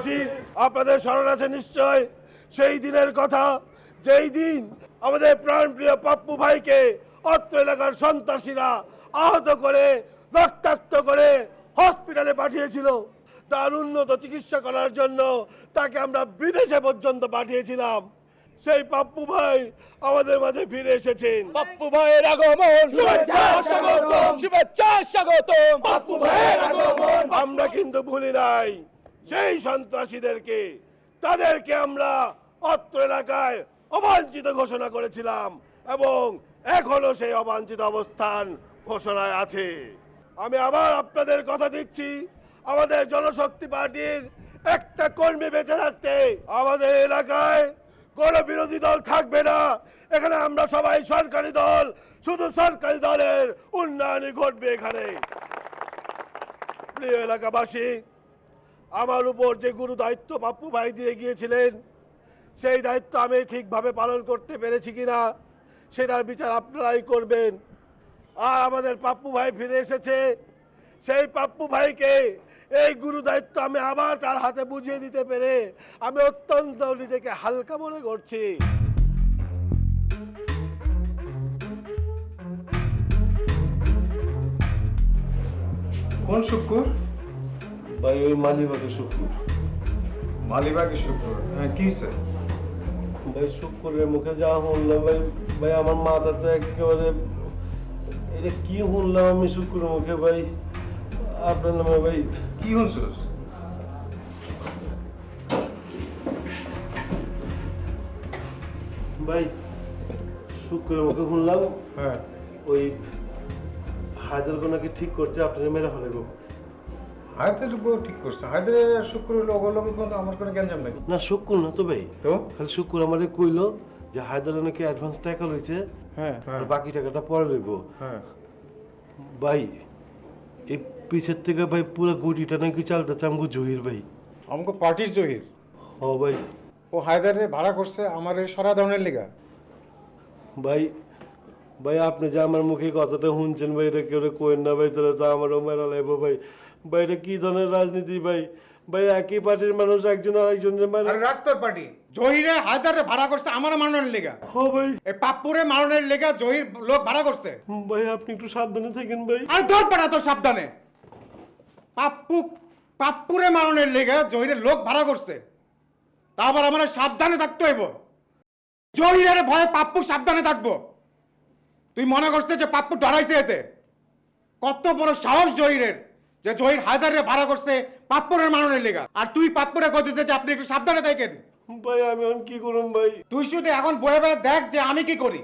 এলাকাবাসী আপনাদের স্মরণ আছে নিশ্চয় সেই দিনের কথা যেই দিন আমাদের প্রাণপ্রিয় পাপ্পু ভাইকে অত্র এলাকার সন্ত্রাসীরা আহত করে রক্তাক্ত করে হসপিটালে পাঠিয়েছিল। তার উন্নত চিকিৎসা করার জন্য তাকে আমরা বিদেশে পর্যন্ত পাঠিয়েছিলাম। সেই পাপ্পু ভাই আমাদের মাঝে ফিরে এসেছেন। পাপ্পু ভাইয়ের আগমন। শুভেচ্ছা স্বাগতম। শুভেচ্ছা স্বাগতম। পাপ্পু ভাইয়ের আগমন। আমরা কিন্তু ভুলি নাই। সেই সন্ত্রাসীদেরকে, তাদেরকে আমরা অত্র এলাকায় অবাঞ্ছিত ঘোষণা করেছিলাম এবং এখনও সেই অবাঞ্ছিত অবস্থান ঘোষণায় আছে। আমি আবার আপনাদের কথা দিচ্ছি, আমাদের জনশক্তি পার্টির একটা কর্মী বেঁচে থাকতে আমাদের এলাকায় কোন বিরোধী দল থাকবে না। এখানে আমরা সবাই সরকারি দল, শুধু সরকারি দলের উন্নয়নই ঘটবে এখানে। প্রিয় এলাকাবাসী আমার উপর যে গুরু দায়িত্ব পাপ্পু ভাই দিয়ে গিয়েছিলেন, সেই দায়িত্ব আমি ঠিকভাবে পালন করতে পেরেছি কিনা, সেটার বিচার আপনারাই করবেন। আর আমাদের পাপ্পু ভাই ফিরে এসেছে, সেই পাপ্পু ভাইকে এই গুরু দায়িত্ব আমি আবার তার হাতে বুঝিয়ে দিতে পেরে আমি অত্যন্ত নিজেকে হালকা মনে করছি। কোন শুক্র ভাই ওই মালিবাগে শুক্র। মালিবাগে শুক্র? হ্যাঁ কি স্যার ভাই শুক্রের মুখে যা শুনলাম ভাই ভাই আমার মাথা তো একেবারে এটা কি শুনলাম আমি শুক্রের মুখে ভাই? আপনার নামে ভাই কি শুনছস? ভাই শুক্রের মুখে শুনলাম হ্যাঁ। ওই হায়দার নাকি ঠিক করছে আপনার মেরে ফেলে গো হায়দের বউ ঠিক করছে। হায়দের আর শুক্র লগে লগে কিন্তু আমার কোনো গ্যাঞ্জাম নাই। না শুক্র না তো ভাই। তো? খালি শুক্র আমারে কইলো যে হায়দার নাকি অ্যাডভান্স টাকা লইছে হ্যাঁ আর হ্যাঁ বাকি টাকাটা পরে লইব। হ্যাঁ। ভাই এই পিছের থেকে ভাই পুরো গুটিটা নাকি চালতেছে আমাকে জহির ভাই। আমাকে পার্টির জহির? ও ভাই। ও হায়দারে ভাড়া করছে আমার এই সরা ধরনের লেগা। ভাই ভাই আপনি যে আমার মুখে কথাটা শুনছেন ভাই এটা কেউ কোয়েন না ভাই? তাহলে তো আমারও মেরা লাগবো ভাই। ভাই এটা কি ধরনের রাজনীতি ভাই? ভাই একই পার্টির মানুষ একজন আরেকজনের মানে? আরে পার্টি। জহিরে হায়দারে ভাড়া করছে আমার মারণের লেগা। ও ভাই। এই পাপ্পুরে মারণের লেগা জহির লোক ভাড়া করছে। ভাই আপনি একটু সাবধানে থাকেন ভাই। আর তোর পাড়া তো সাবধানে। পাপ্পু পাপ্পুরে মারণের লেগা জহিরের লোক ভাড়া করছে। তা আবার আমার সাবধানে থাকতে হইব। জহিরের ভয়ে পাপ্পু সাবধানে থাকব। তুই মনে করছিস যে পাপ্পু ডরাইছে এতে? কত বড় সাহস জহিরের। যে জহির হায়দারে ভাড়া করছে পাপ্পরের মাননের লেগা। আর তুই পাপ্পরে কইতেছে যে আপনি একটু সাবধানে থাকেন। ভাই আমি এখন কি করুন ভাই? তুই শুধু এখন বয়ে বয়ে দেখ যে আমি কি করি।